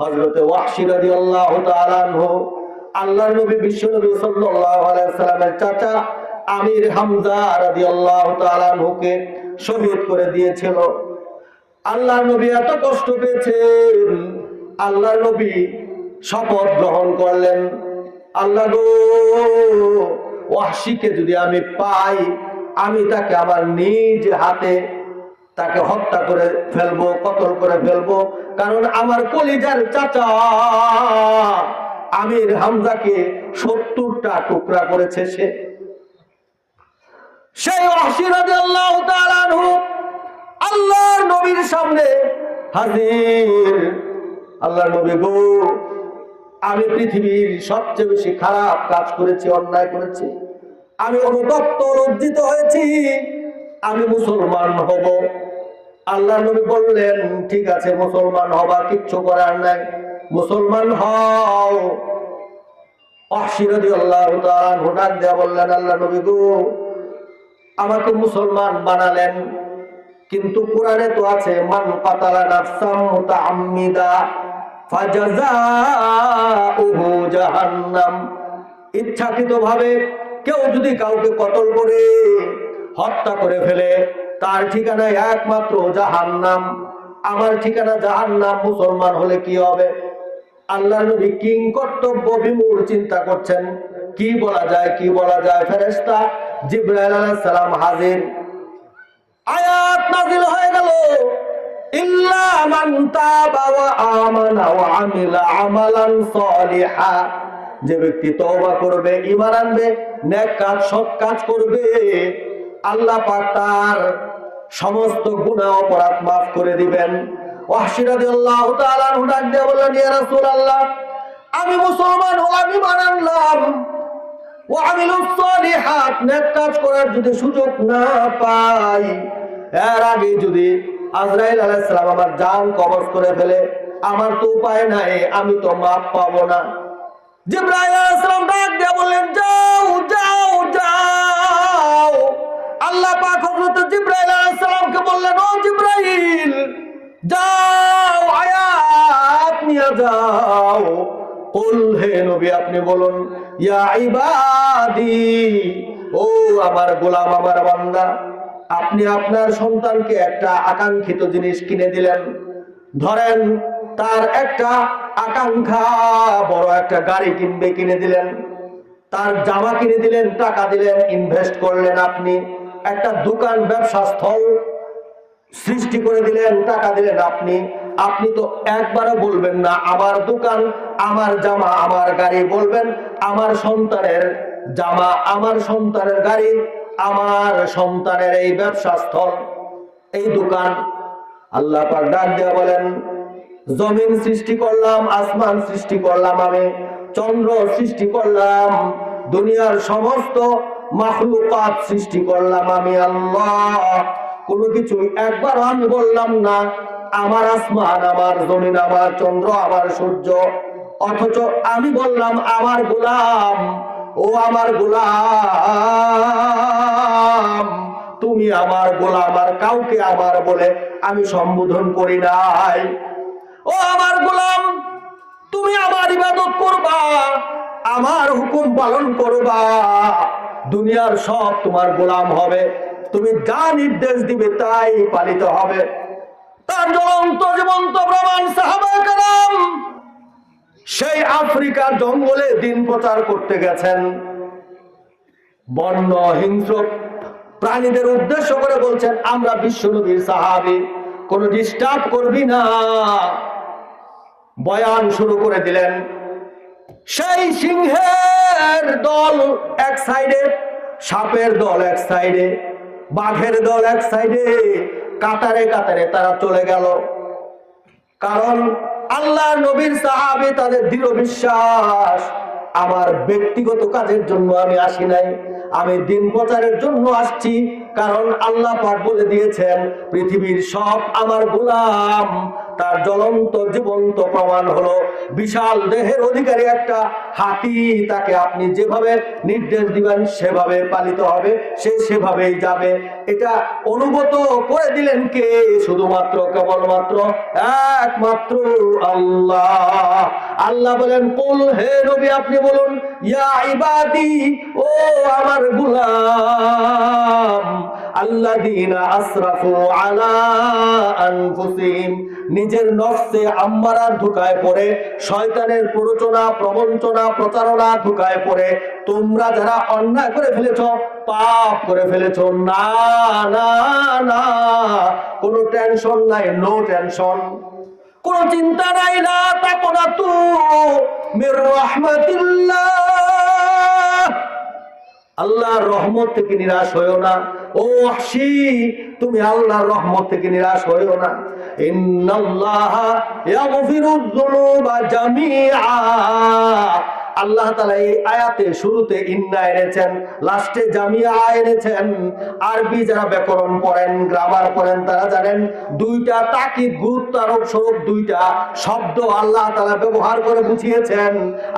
হযরতে ওয়াহশী আল্লাহর নবী বিশ্ব নবী সাল্লামের চাচা আমির হামজা শহীদ করে দিয়েছিল। আল্লাহর নবী এত কষ্ট পেয়েছেন, আল্লাহর নবী শপথ গ্রহণ করলেন। আল্লাহ গো যদি আমি পাই, আমি তাকে আমার নিজ হাতে তাকে হত্যা করে ফেলব, কতল করে ফেলব। কারণ আমার কলিজার চাচা আমির হামজাকে সত্তরটা টুকরা করেছে সে। সেই আল্লাহ আল্লাহর নবীর সামনে হাজির। আল্লাহর নবী গো, আমি পৃথিবীর সবচেয়ে বেশি খারাপ কাজ করেছি, অন্যায় করেছি। আমি অনুতপ্ত, লজ্জিত হয়েছি। আমি মুসলমান হব। আল্লাহ নবী বললেন, ঠিক আছে, মুসলমান হবা, কিচ্ছু করার নাই। মুসলমান হও। অশিরদি আল্লাহ ডাক দেয়া বললেন, আল্লাহ নবী গো, আমাকে মুসলমান বানালেন, কিন্তু কোরআনে তো আছে, মান কাতালা নাফসাম মুতাআম্মিদা ফাজাযাউহু জাহান্নাম। ইচ্ছাকৃতভাবে কেউ যদি কাউকে কতল করে, হত্যা করে ফেলে তার ঠিকানা একমাত্র জাহান্নাম। আমার ঠিকানা জাহান্নাম, মুসলমান হলে কি হবে? আল্লাহ নবী কিং কর্তব্য বিমূর চিন্তা করছেন। কি বলা যায়, কি বলা যায়? ফেরেশতা জিব্রাইল সালাম হাজির। আয়াত নাযিল হয়ে গেল। আমালান যে ব্যক্তি তওবা করবে, ঈমান আনবে কাজ, সৎ কাজ করবে আল্লাহ তার সমস্ত গুনাহ অপরাধ মাফ করে দিবেন। আমি মুসলমান ঈমান আনলাম। ওয়ামিলুস সালিহাত, নেক কাজ করার যদি সুযোগ না পাই, এর আগে যদি আজরাইল আলাইহিস সালাম আমার কবজ করে ফেলে, আমার তো উপায় নাই, আমি তো মাপ পাবো না। জিব্রাইল আলাইহিস সালাম ডাক দিয়ে বললেন, যাও যাও যাও। আল্লাহ পাক হযরত জিব্রাইল আলাইহিস সালামকে বললেন, ও জিব্রাইল, যাও আয়াত নিয়ে যাও। কুল, হে নবী, আপনি বলুন, ইয়া ইবাদি, ও আমার গোলাম, আমার বান্দা, আপনি আপনার সন্তানকে একটা আকাঙ্ক্ষিত জিনিস কিনে দিলেন। ধরেন, তার একটা আকাঙ্ক্ষা, বড় একটা গাড়ি কিনবে, কিনে দিলেন। তার জামা কিনে দিলেন, টাকা দিলেন, ইনভেস্ট করলেন আপনি। একটা দোকান, ব্যবসা স্থল সৃষ্টি করে দিলেন, টাকা দিলেন আপনি। আপনি তো একবারও বলবেন না, আমার দোকান আমার জামা আমার গাড়ি বলবেন, আমার সন্তানের জামা আমার সন্তানের গাড়ি, আমার সন্তানের এই ব্যবসা স্থল, এই দোকান। আল্লাহ ডাক দিয়া বলেন, জমিন সৃষ্টি করলাম, আসমান সৃষ্টি করলাম আমি, চন্দ্র সৃষ্টি করলাম, দুনিয়ার সমস্ত মাখলুকাত সৃষ্টি করলাম আমি আল্লাহ। কোনো কিছু একবার আমি বললাম না। আমার আসমান, আমার জমিন, আমার চন্দ্র, আমার সূর্য। অথচ আমি বললাম, আমার গোলাম, ও আমার গোলাম, তুমি আমার গোলাম আর কাউকে আমার বলে আমি সম্বোধন করি নাই। ও আমার গোলাম, তুমি আমার ইবাদত করবা, আমার হুকুম পালন করবা। দুনিয়ার সব তোমার গোলাম হবে। তুমি যা নির্দেশ দিবে তাই পালিত হবে। তার জ্বলন্ত জীবন্ত প্রমাণ সেই আফ্রিকার জঙ্গলে দিন প্রচার করতে গেছেন। বন্য, হিংস্র প্রাণীদের উদ্দেশ্য করে বলছেন, আমরা বিশ্বনবীর সাহাবি, কোনো ডিস্টার্ব করবি না। বয়ান শুরু করে দিলেন। সেই সিংহের দল এক সাইডে, সাপের দল এক সাইডে, বাঘের দল এক সাইডে, কাতারে কাতারে তারা চলে গেল। কারণ আল্লাহ নবীর সাহাবে তাদের দৃঢ় বিশ্বাস, আমার ব্যক্তিগত কাজের জন্য আমি আসি নাই, আমি দিন প্রচারের জন্য আসছি, কারণ আল্লাহ পাক বলে দিয়েছেন, পৃথিবীর সব আমার গোলাম তার জ্বলন্ত জীবন্ত প্রমাণ হলো, বিশাল দেহের অধিকারী একটা হাতি, তাকে আপনি যেভাবে নির্দেশ দিবেন সেভাবে পালিত হবে, সে সেভাবেই যাবে। এটা অনুগত করে দিলেন কে? শুধুমাত্র কেবলমাত্র একমাত্র আল্লাহ। আল্লাহ বলেন, কুল, হে নবী, আপনি বলুন, ইয়া ও আমার গুলাম, আল্লাযীনা আসরাফু আলা আনফুসিহিম। নিজের নফসে আম্মারার ধোকায় পড়ে, শয়তানের প্ররোচনা, প্রবঞ্চনা, প্রতারণা ধোকায় পড়ে। তোমরা যারা অন্যায় করে ফেলেছ, পাপ করে ফেলেছ। না না না, কোনো টেনশন নাই, নো টেনশন। কোন চিন্তা নাই না তাকনা তু মির রাহমাতিল্লাহ। আল্লাহর রহমত থেকে নিরাশ হয়েও না। ও আসি তুমি আল্লাহর রহমত থেকে নিরাশ হয়েও না। ইন্নাল্লাহ ইয়াগফিরুয যুনুবা জামিআ। আল্লাহ তালা এই আয়াতে শুরুতে ইন্না এনেছেন, লাস্টে জামিয়া এনেছেন। আরবি যারা ব্যাকরণ পড়েন গ্রামার পড়েন, তারা জানেন দুইটা তাকিদ গুরুত্ব আরোপ স্বরূপ, দুইটা শব্দ আল্লাহ তালা ব্যবহার করে বুঝিয়েছেন।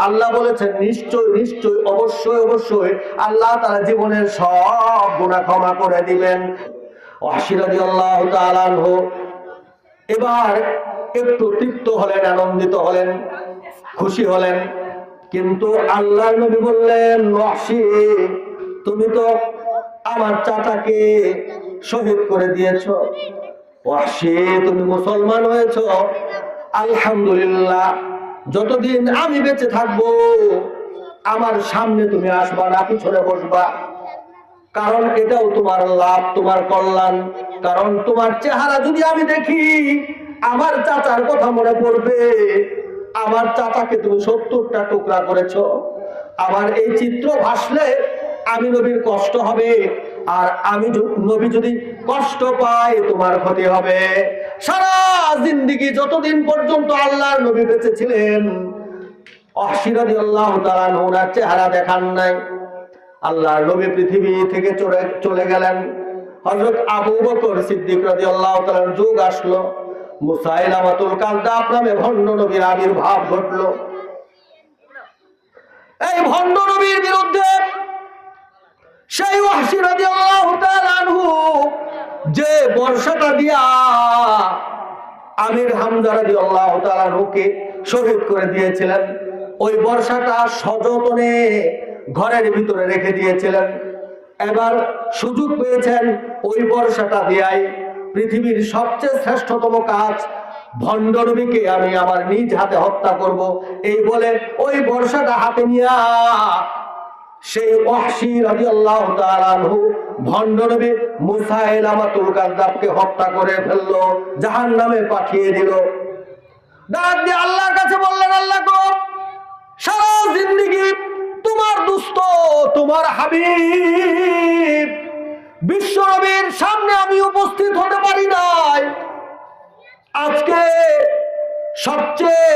আল্লাহ বলেছেন, নিশ্চয় নিশ্চয়, অবশ্যই অবশ্যই আল্লাহ তাআলা জীবনের সব গুনাহ ক্ষমা করে দিবেন। ওয়াসিরাদি আল্লাহ তাআলা আনহু এবার একটু তৃপ্ত হলেন, আনন্দিত হলেন, খুশি হলেন। কিন্তু আল্লাহ নবী বললেন ওয়াসি তুমি তো আমার চাচাকে শহীদ করে দিয়েছ। ওয়াসি তুমি মুসলমান হয়েছ। আলহামদুলিল্লাহ, যতদিন আমি বেঁচে থাকব, আমার সামনে তুমি আসবা না, পিছনে বসবা। কারণ এটাও তোমার লাভ, তোমার কল্যাণ। কারণ তোমার চেহারা যদি আমি দেখি, আমার চাচার কথা মনে পড়বে। আমার চাচাকে তুমি সত্তরটা টুকরা করেছ। আমার এই চিত্র ভাসলে আমি নবীর কষ্ট হবে, আর আমি নবী যদি কষ্ট পাই তোমার ক্ষতি হবে। সারা জিন্দিগি যতদিন পর্যন্ত আল্লাহর নবী বেঁচে ছিলেন আল্লাহ চেহারা দেখান নাই। আল্লাহ নবী পৃথিবী থেকে চলে চলে গেলেন। হযরত আবু বকর সিদ্দিক রাদিয়াল্লাহু তাআলার যুগ আসলো। মুসাইলামাতুল কাযযাব নামে ভণ্ড নবীর আবির্ভাব ঘটলো। এই ভণ্ড নবীর বিরুদ্ধে সেই ওয়াহশী রাদিয়াল্লাহু তাআলা যে বর্ষাটা দিয়া আমির হামজা রাদিয়াল্লাহু তাআলা আনহুকে শহীদ করে দিয়েছিলেন, ওই বর্ষাটা সযতনে ঘরের ভিতরে রেখে দিয়েছিলেন। এবার সুযোগ পেয়েছেন ওই বর্ষাটা দিয়াই পৃথিবীর সবচেয়ে শ্রেষ্ঠতম কাজ, ভণ্ডরবিকে আমি আমার নিজ হাতে হত্যা করব। এই বলে ওই বর্ষাটা হাতে নিয়া সেই ওয়াহশী রাদিয়াল্লাহু তাআলা আনহু ভণ্ড নবী মুসাইলামাতুল কাযযাবকে হত্যা করে ফেলল, জাহান্নামে পাঠিয়ে দিল। ডাক দিয়ে আল্লাহর কাছে বললেন, আল্লাহ গো, সারা জিন্দেগি তোমার দুস্থ, তোমার হাবিব। বিশ্ব সামনে আমি উপস্থিত হতে আজকে সবচেয়ে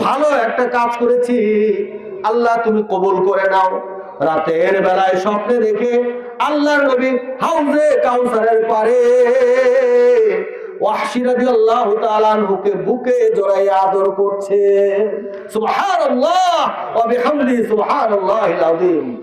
ভালো একটা কাজ করেছি। আল্লাহ তুমি কবুল করে নাও। রাতের বেলায় স্বপ্নে দেখে আল্লাহর নবী হাউজে কাউসারের পারে আনহুকে বুকে আদর করছে।